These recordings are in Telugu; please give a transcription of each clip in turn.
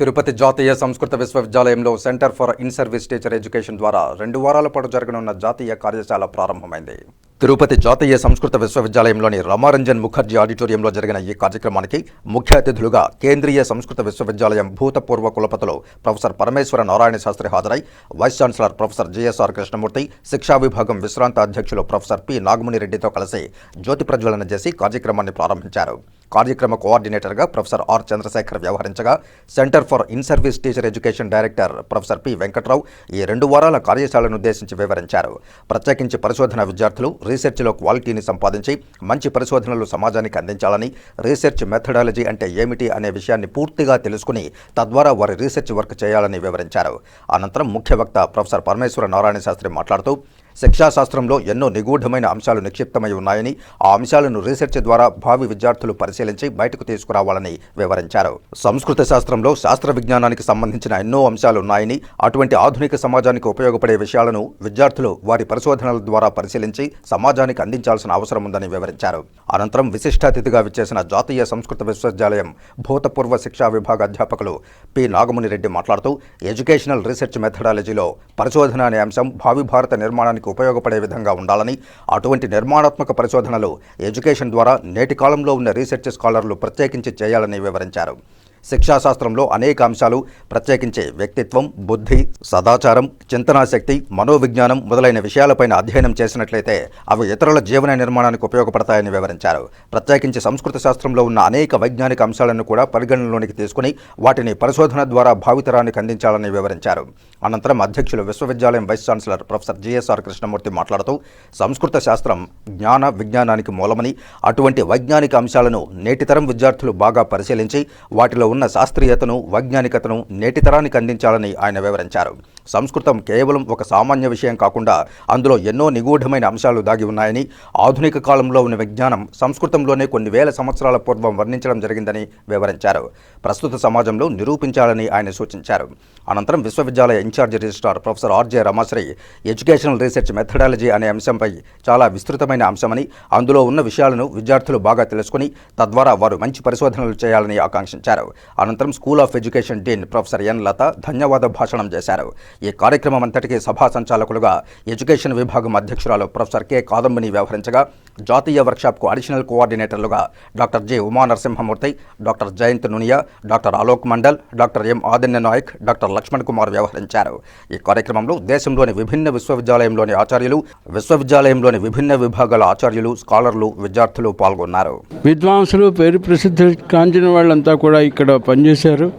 తిరుపతి జాతీయ సంస్కృత విశ్వవిద్యాలయంలో centre for in service teacher education ద్వారా రెండు వారాల పాటు జరగనున్న జాతీయ కార్యశాల ప్రారంభమైంది. తిరుపతి జాతీయ సంస్కృత విశ్వవిద్యాలయంలోని రమారంజన్ ముఖర్జీ ఆడిటోరియంలో జరిగిన ఈ కార్యక్రమానికి ముఖ్య అతిథులుగా కేంద్రీయ సంస్కృత విశ్వవిద్యాలయం భూతపూర్వ కులపతులు ప్రొఫెసర్ పరమేశ్వర నారాయణ శాస్త్రి హాజరై vice chancellor professor JSR Krishnamurthy శిక్షా విభాగం విశ్రాంత అధ్యక్షులు ప్రొఫెసర్ పి నాగముని రెడ్డితో కలిసి జ్యోతి ప్రజ్వలన చేసి కార్యక్రమాన్ని ప్రారంభించారు. కార్యక్రమ కోఆర్డినేటర్గా professor R Chandrasekhar వ్యవహరించగా centre for in service teacher education director professor P Venkatrao ఈ రెండు వారాల కార్యశాలను ఉద్దేశించి వివరించారు. ప్రత్యేకించి పరిశోధన విద్యార్థులు రీసెర్చ్లో క్వాలిటీని సంపాదించి మంచి పరిశోధనలు సమాజానికి అందించాలని రీసెర్చ్ మెథడాలజీ అంటే ఏమిటి అనే విషయాన్ని పూర్తిగా తెలుసుకుని తద్వారా వారి రీసెర్చ్ వర్క్ చేయాలని వివరించారు. అనంతరం ముఖ్య వక్త ప్రొఫెసర్ పరమేశ్వర నారాయణ శాస్త్రి మాట్లాడుతూ శిక్షాశాస్త్రంలో ఎన్నో నిగూఢమైన అంశాలు నిక్షిప్తమై ఉన్నాయని ఆ అంశాలను రీసెర్చ్ ద్వారా భావి విద్యార్థులు పరిశీలించి బయటకు తీసుకురావాలని వివరించారు. సంస్కృత శాస్త్రంలో శాస్త్ర విజ్ఞానానికి సంబంధించిన ఎన్నో అంశాలు ఉన్నాయని అటువంటి ఆధునిక సమాజానికి ఉపయోగపడే విషయాలను విద్యార్థులు వారి పరిశోధనల ద్వారా పరిశీలించి సమాజానికి అందించాల్సిన అవసరం ఉందని వివరించారు. అనంతరం విశిష్ట అతిథిగా విచ్చేసిన జాతీయ సంస్కృత విశ్వవిద్యాలయం భూతపూర్వ శిక్షా విభాగ అధ్యాపకులు పి. నాగముని రెడ్డి మాట్లాడుతూ ఎడ్యుకేషనల్ రీసెర్చ్ మెథడాలజీలో పరిశోధన అనే అంశం భావి భారత నిర్మాణానికి ఉపయోగపడే విధంగా ఉండాలని అటువంటి నిర్మాణాత్మక పరిశోధనలు ఎడ్యుకేషన్ ద్వారా నేటి కాలంలో ఉన్న రీసెర్చ్ స్కాలర్లు ప్రత్యేకించి చేయాలని వివరించారు. శిక్షాశాస్త్రంలో అనేక అంశాలు ప్రత్యేకించి వ్యక్తిత్వం బుద్ధి సదాచారం చింతనాశక్తి మనోవిజ్ఞానం మొదలైన విషయాలపైన అధ్యయనం చేసినట్లయితే అవి ఇతరుల జీవన నిర్మాణానికి ఉపయోగపడతాయని వివరించారు. ప్రత్యేకించి సంస్కృత శాస్త్రంలో ఉన్న అనేక వైజ్ఞానిక అంశాలను కూడా పరిగణనలోనికి తీసుకుని వాటిని పరిశోధన ద్వారా భావితరానికి అందించాలని వివరించారు. అనంతరం అధ్యక్షులు విశ్వవిద్యాలయం vice chancellor professor GSR Krishnamurthy మాట్లాడుతూ సంస్కృత శాస్త్రం జ్ఞాన విజ్ఞానానికి మూలమని అటువంటి వైజ్ఞానిక అంశాలను నేటితరం విద్యార్థులు బాగా పరిశీలించి వాటిలో ఉన్న శాస్త్రీయతను వైజ్ఞానికతను నేటి తరానికి అందించాలని ఆయన వివరించారు. సంస్కృతం కేవలం ఒక సామాన్య విషయం కాకుండా అందులో ఎన్నో నిగూఢమైన అంశాలు దాగి ఉన్నాయని ఆధునిక కాలంలో ఉన్న విజ్ఞానం సంస్కృతంలోనే కొన్ని వేల సంవత్సరాల పూర్వం వర్ణించడం జరిగిందని వివరించారు. ప్రస్తుత సమాజంలో నిరూపించాలని ఆయన సూచించారు. అనంతరం విశ్వవిద్యాలయ in charge registrar professor RJ Ramasri educational research methodology అనే అంశంపై చాలా విస్తృతమైన అంశమని అందులో ఉన్న విషయాలను విద్యార్థులు బాగా తెలుసుకుని తద్వారా వారు మంచి పరిశోధనలు చేయాలని ఆకాంక్షించారు. అనంతరం school of education dean professor N Latha ధన్యవాద భాషణం చేశారు. ఈ కార్యక్రమం అంతటికీ సభా సంచాలకులుగా ఎడ్యుకేషన్ విభాగం అధ్యక్షురాలు ప్రొఫెసర్ కె. కాదంబిని వ్యవహరించగా జాతీయ వర్క్షాప్కు additional కోఆర్డినేటర్లుగా doctor J. Uma Narasimhamurthy doctor Jayant Nunia doctor Alok Mandal doctor M. Adinya Naik doctor Lakshman Kumar వ్యవహరించారు. ఈ కార్యక్రమంలో దేశంలోని విభిన్న విశ్వవిద్యాలయంలోని ఆచార్యులు విశ్వవిద్యాలయంలోని విభిన్న విభాగాల ఆచార్యులు స్కాలర్లు విద్యార్థులు పాల్గొన్నారు. విద్వాంసులు పేరు ప్రసిద్ధి కాంచిన వాళ్ళంతా కూడా ఇక్కడ పనిచేశారు.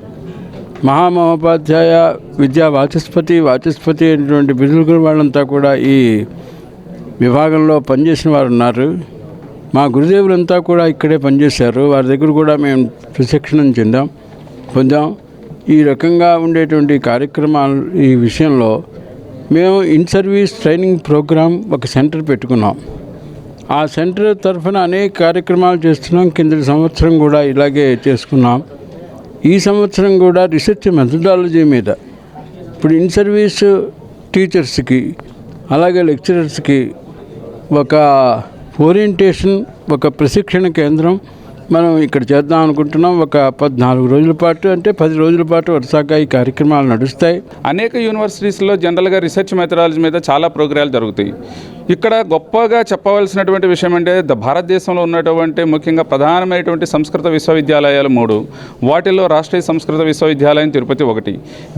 మహామహోపాధ్యాయ విద్యా వాచస్పతి వాచస్పతి అనేటువంటి బిరుదులు వాళ్ళంతా కూడా ఈ విభాగంలో పనిచేసిన వారు ఉన్నారు. మా గురుదేవులంతా కూడా ఇక్కడే పనిచేశారు. వారి దగ్గర కూడా మేము ప్రశిక్షణం చెందాం పొందాం. ఈ రకంగా ఉండేటువంటి కార్యక్రమాలు ఈ విషయంలో మేము ఇన్ సర్వీస్ ట్రైనింగ్ ప్రోగ్రామ్ ఒక సెంటర్ పెట్టుకున్నాం. ఆ సెంటర్ తరఫున అనేక కార్యక్రమాలు చేస్తున్నాం. కింద సంవత్సరం కూడా ఇలాగే చేసుకున్నాం. ఈ సంవత్సరం కూడా రీసెర్చ్ మెథడాలజీ మీద. ఇప్పుడు ఇన్ సర్వీస్ టీచర్స్కి అలాగే లెక్చరర్స్కి ఒక ఓరియంటేషన్ ఒక ప్రశిక్షణ కేంద్రం మనం ఇక్కడ చేద్దాం అనుకుంటున్నాం. ఒక పద్నాలుగు రోజుల పాటు అంటే పది రోజుల పాటు వరుసగా ఈ కార్యక్రమాలు నడుస్తాయి. అనేక యూనివర్సిటీస్లో జనరల్గా రీసెర్చ్ మెథడాలజీ మీద చాలా ప్రోగ్రాలు జరుగుతాయి. ఇక్కడ గొప్పగా చెప్పవలసినటువంటి విషయం అంటే ద భారతదేశంలో ఉన్నటువంటి ముఖ్యంగా ప్రధానమైనటువంటి సంస్కృత విశ్వవిద్యాలయాలు మూడు. వాటిల్లో రాష్ట్రీయ సంస్కృత విశ్వవిద్యాలయం తిరుపతి ఒకటి.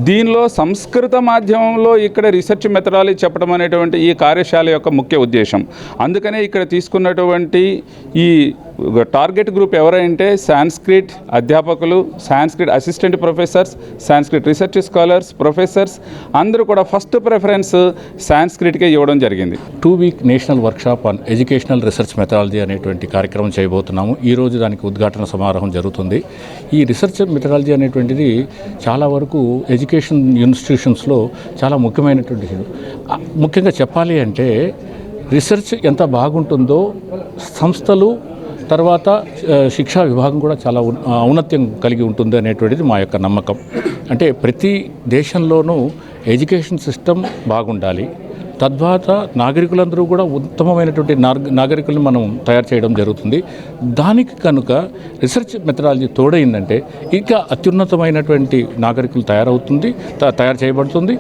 దీనిలో సంస్కృత మాధ్యమంలో ఇక్కడ రీసెర్చ్ మెథడాలజీ చెప్పడం అనేటువంటి ఈ కార్యశాల యొక్క ముఖ్య ఉద్దేశం. అందుకనే ఇక్కడ తీసుకున్నటువంటి ఈ టార్గెట్ గ్రూప్ ఎవరంటే సాంస్క్రిట్ అధ్యాపకులు Sanskrit assistant professors Sanskrit research scholars professors అందరూ కూడా ఫస్ట్ ప్రిఫరెన్స్ సాంస్క్రిట్కే ఇవ్వడం జరిగింది. Two week national workshop on educational research methodology అనేటువంటి కార్యక్రమం చేయబోతున్నాము. ఈ రోజు దానికి ఉద్ఘాటన సమారోహం జరుగుతుంది. ఈ రీసెర్చ్ మెథడాలజీ అనేటువంటిది చాలా వరకు ఎడ్యుకేషన్ ఇన్స్టిట్యూషన్స్లో చాలా ముఖ్యమైనటువంటి ముఖ్యంగా చెప్పాలి అంటే రీసెర్చ్ ఎంత బాగుంటుందో సంస్థలు తర్వాత శిక్షా విభాగం కూడా చాలా ఔన్నత్యం కలిగి ఉంటుంది అనేటువంటిది మా యొక్క నమ్మకం. అంటే ప్రతి దేశంలోనూ ఎడ్యుకేషన్ సిస్టమ్ బాగుండాలి. తద్వాత నాగరికులందరూ కూడా ఉత్తమమైనటువంటి నాగరికులను మనం తయారు చేయడం జరుగుతుంది. దానికి కనుక రీసెర్చ్ మెథడాలజీ తోడైందంటే ఇంకా అత్యున్నతమైనటువంటి నాగరికులు తయారవుతుంది త- తయారు చేయబడుతుంది.